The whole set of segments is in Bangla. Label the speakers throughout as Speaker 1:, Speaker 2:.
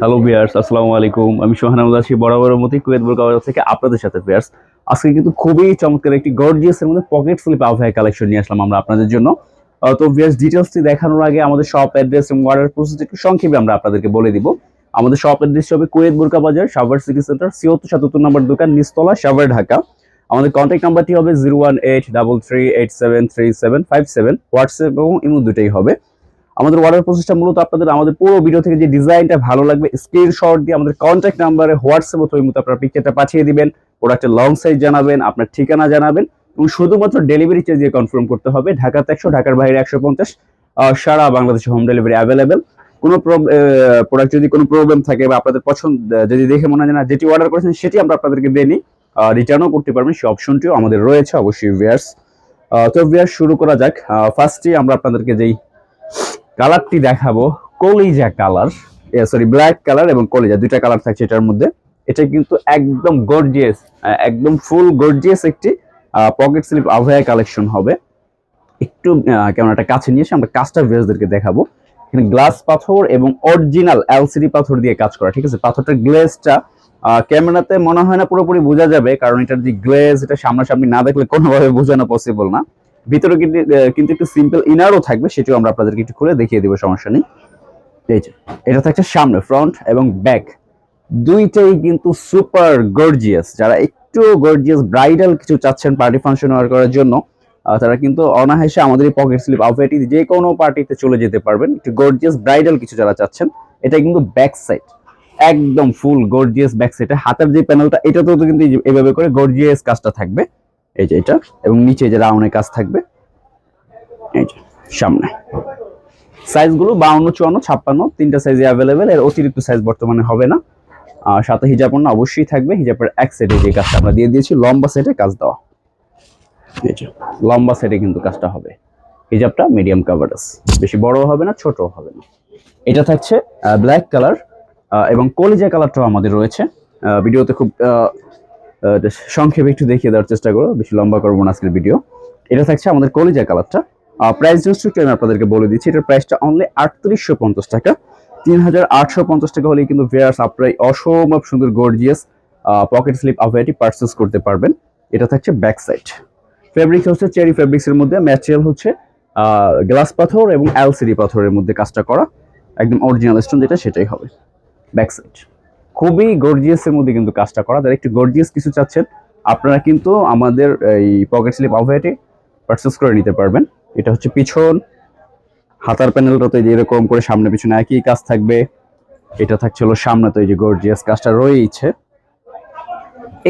Speaker 1: হ্যালো বিয়ার্স আসসালামু আলাইকুম আমি সোহান আছি বরাবরের মতোই কুয়েত বোরকা থেকে আপনাদের সাথে বিয়ার্স আজকে কিন্তু খুবই চমৎকার একটি গর্জিয়াস এর মধ্যে পকেট স্লিপ আবহাওয়া কালেকশন নিয়ে আসলাম আমরা আপনাদের জন্য। তো বিয়ার্স ডিটেলসটি দেখানোর আগে আমাদের শপ অ্যাড্রেস এবং অর্ডার প্রসেস একটু সংক্ষেপে আমরা আপনাদেরকে বলে দিব। আমাদের শপ অ্যাড্রেস হবে কুয়েত বোরকা বাজার, সাভার সিটি সেন্টার, ছিয়াত্তর সাতাত্তর নম্বর দোকান নিস্তলা সাভার ঢাকা। আমাদের কন্ট্যাক্ট নাম্বারটি হবে zero one eight double three eight seven three seven five seven WhatsApp এবং ইমো দুটোই হবে। আমাদের অর্ডার প্রসেসটা মূলত আপনাদের আমাদের পুরো ভিডিও থেকে যে ডিজাইনটা ভালো লাগবে স্ক্রিনশট দিয়ে আমাদের কন্ট্যাক্ট নাম্বারে হোয়াটসঅ্যাপ অথবা ইমোতে আপনার পিকচারটা পাঠিয়ে দিবেন প্রোডাক্টের লং সাইজ জানাবেন, আপনার ঠিকানা জানাবেন এবং শুধুমাত্র ডেলিভারি চার্জ দিয়ে কনফার্ম করতে হবে, ঢাকাতে একশো, ঢাকার বাইরে একশো পঞ্চাশ সারা বাংলাদেশে হোম ডেলিভারি অ্যাভেলেবেল কোনো প্রোডাক্ট যদি কোনো প্রবলেম থাকে বা আপনাদের পছন্দ, যদি দেখে মনে হয় না, যেটি অর্ডার করেছেন সেটি আমরা আপনাদেরকে দিয়ে নিই রিটার্নও করতে পারবেন, সেই অপশনটিও আমাদের রয়েছে অবশ্যই ভিয়ার্স তো ভিয়ার্স শুরু করা যাক। ফার্স্টে আমরা আপনাদেরকে যেই কালারটি দেখাবো। কলিজা কালার সরি ব্ল্যাক কালার এবং কলিজা, দুইটা কালার থাকছে এটার মধ্যে। এটা কিন্তু একদম গর্জিয়াস একদম ফুল গর্জিয়াস একটি পকেট স্লিপ আভয়া কালেকশন হবে। একটু কেমন একটা কাছে নিয়ে এসে আমরা কাজটা ভিউয়ার্সদেরকে দেখাবো। এখানে গ্লাস পাথর এবং অরিজিনাল এলসিডি পাথর দিয়ে কাজ করা, ঠিক আছে? পাথরটার গ্লেজটা ক্যামেরাতে মনে হয় না পুরোপুরি বোঝা যাবে, কারণ এটার যে গ্লেজ এটা সামনাসামনি না দেখলে কোনোভাবে বোঝানো পসিবল না। ভিতরে কিন্তু একটু সিম্পল ইনারও থাকবে, সেটাও আমরা আপনাদেরকে একটু খুলে দেখিয়ে দেবো, সমস্যা নেই। এটা থাকছে সামনে ফ্রন্ট এবং ব্যাক দুইটাই কিন্তু সুপার গর্জিয়াস যারা একটু গর্জিয়াস ব্রাইডাল কিছু চাচ্ছেন পার্টি ফাংশন ওয়ার করার জন্য তারা কিন্তু অনায়াসে আমাদের এই পকেট স্লিপ আউটফিট যে কোনো পার্টিতে চলে যেতে পারবেন। একটু গর্জিয়াস ব্রাইডাল কিছু যারা চাচ্ছেন, এটা কিন্তু ব্যাক সাইড একদম ফুল গর্জিয়াস ব্যাক সাইডে হাতের যে প্যানেলটা এটাতেও তো কিন্তু এভাবে করে গর্জিয়াস কাজটা থাকবে। এই যে এটা, এবং নিচে যে রাউন্ডের কাজ থাকবে, এই যে, সামনে। সাইজগুলো বাউন্ন, চুয়ান্ন, ছাপ্পান্ন, তিনটা সাইজে অ্যাভেলেবেল এর অতিরিক্ত সাইজ বর্তমানে হবে না। আর সাথে হিজাব পণ্য অবশ্যই থাকবে হিজাবের এক সেটে যে কাজটা আমরা দিয়ে দিয়েছি, লম্বা সেটে কাজ দেওয়া। এই যে, লম্বা সেটে কিন্তু কাজটা হবে। হিজাবটা মিডিয়াম কাভারেজ বেশি বড় হবে না ছোট হবে না। এটা থাকছে ব্ল্যাক কালার এবং কলিজা কালারটাও আমাদের রয়েছে। ভিডিওতে খুব সংক্ষেপে একটু দেখিয়ে দেওয়ার চেষ্টা করব বেশি লম্বা করব আজকের ভিডিও এটা থাকছে আমাদের কলিজা কালারটা। প্রাইস জিনিসটা আমি আপনাদেরকে বলে দিচ্ছি, এটার প্রাইসটা অনলি আটত্রিশশো পঞ্চাশ টাকা। তিন হাজার আটশো পঞ্চাশ টাকা হলেই কিন্তু ভেয়ার্স এই অসম্ভব সুন্দর গর্জিয়াস পকেট স্লিপ আভয়াটি পারচেস করতে পারবেন। এটা থাকছে ব্যাক সাইড ফেব্রিক হচ্ছে চেরি ফেব্রিক্স এর মধ্যে ম্যাটেরিয়াল হচ্ছে গ্লাস পাথর এবং এলসিডি পাথরের মধ্যে কাজটা করা। একদম অরিজিনাল স্টোন যেটা, সেটাই হবে। ব্যাক সাইড খুবই গর্জিয়াস এর মধ্যে কিন্তু কাজটা করা। যারা একটু গর্জিয়াস কিছু চাচ্ছেন, আপনারা কিন্তু আমাদের এই পকেট স্লিপ আভয়াটি পারচেস করে নিতে পারবেন। এটা হচ্ছে পিছন, হাতার প্যানেলটাতে যে এরকম করে সামনে পিছনে একই কাজ থাকবে। এটা থাকছে হলো সামনে তো এই যে গর্জিয়াস কাজটা রয়েইছে।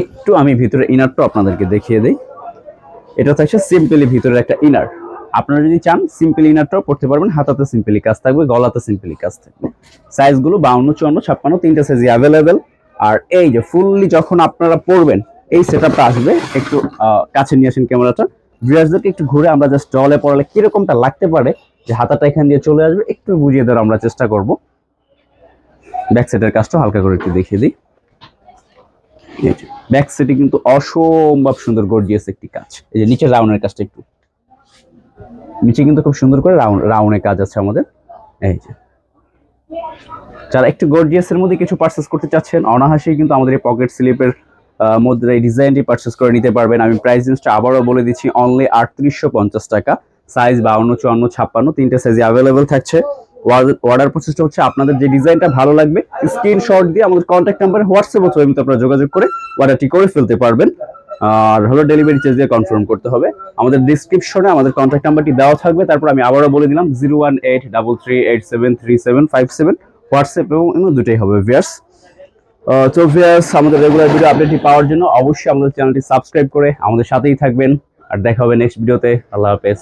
Speaker 1: একটু আমি ভিতরে ইনারটা আপনাদেরকে দেখিয়ে দিই। এটা থাকছে সিম্পলি ভিতরের একটা ইনার আপনারা যদি চান সিম্পল ইনারটাও করতে পারবেন, হাতাতে সিম্পলি কাজ থাকবে, গলাতে সিম্পলি কাজ থাকবে। সাইজগুলো বাউন্ন, চুয়ান্ন, ছাপ্পান্ন, তিনটা সাইজ অ্যাভেলেবেল আর এই যে ফুললি যখন আপনারা পড়বেন, এই সেটআপটা আসবে, একটু কাছে নিয়ে আসেন ক্যামেরাটা। ভিউয়ার্সদেরকে একটু ঘুরে আমরা জাস্ট জলে পড়ালে কিরকমটা লাগতে পারে, যে হাতাটা এখান দিয়ে চলে আসবে, একটু বুঝিয়ে দেওয়ার আমরা চেষ্টা করব। ব্যাক সাইডের কাজটা হালকা করে একটু দেখিয়ে দিই। ব্যাক সাইডে কিন্তু অসম্ভব সুন্দর গর্জিয়াস একটি কাজ। এই যে নিচে রাউন্ডের কাজটা একটু নিচে কিন্তু খুব সুন্দর করে রাউন্ড রাউন্ডের কাজ আছে আমাদের। এই যে। যারা একটু গর্জিয়াসের মধ্যে কিছু পারচেস করতে চাচ্ছেন অনাহাসেই কিন্তু আমাদের এই পকেট স্লিপের মধ্যে এই ডিজাইনটি পারচেস করে নিতে পারবেন। আমি প্রাইস জিনিসটা আবারও বলে দিচ্ছি অনলি আটত্রিশশো পঞ্চাশ টাকা। সাইজ বাউন্ন, চুয়ান্ন, ছাপ্পান্ন, তিনটে সাইজে অ্যাভেলেবেল থাকছে। অর্ডার প্রসেসটা হচ্ছে আপনাদের যে ডিজাইনটা ভালো লাগবে স্ক্রিনশট দিয়ে আমাদের কন্ট্যাক্ট নাম্বারে হোয়াটসঅ্যাপ অথবা এমনিতে আপনারা যোগাযোগ করে অর্ডারটি করে ফেলতে পারবেন। আর হলো ডেলিভারি চার্জ দিয়ে কনফার্ম করতে হবে। আমাদের ডিসক্রিপশনে আমাদের কন্ট্যাক্ট নাম্বারটি দেওয়া থাকবে, তারপর আমি আবারও বলে দিলাম zero one eight double three eight seven three seven five seven WhatsApp এবং দুটোই হবে ভিয়ার্স তো ভিয়ার্স আমাদের রেগুলার ভিডিও আপডেটটি পাওয়ার জন্য অবশ্যই আমাদের চ্যানেলটি সাবস্ক্রাইব করে আমাদের সাথেই থাকবেন। আর দেখা হবে নেক্সট ভিডিওতে আল্লাহ হাফেজ।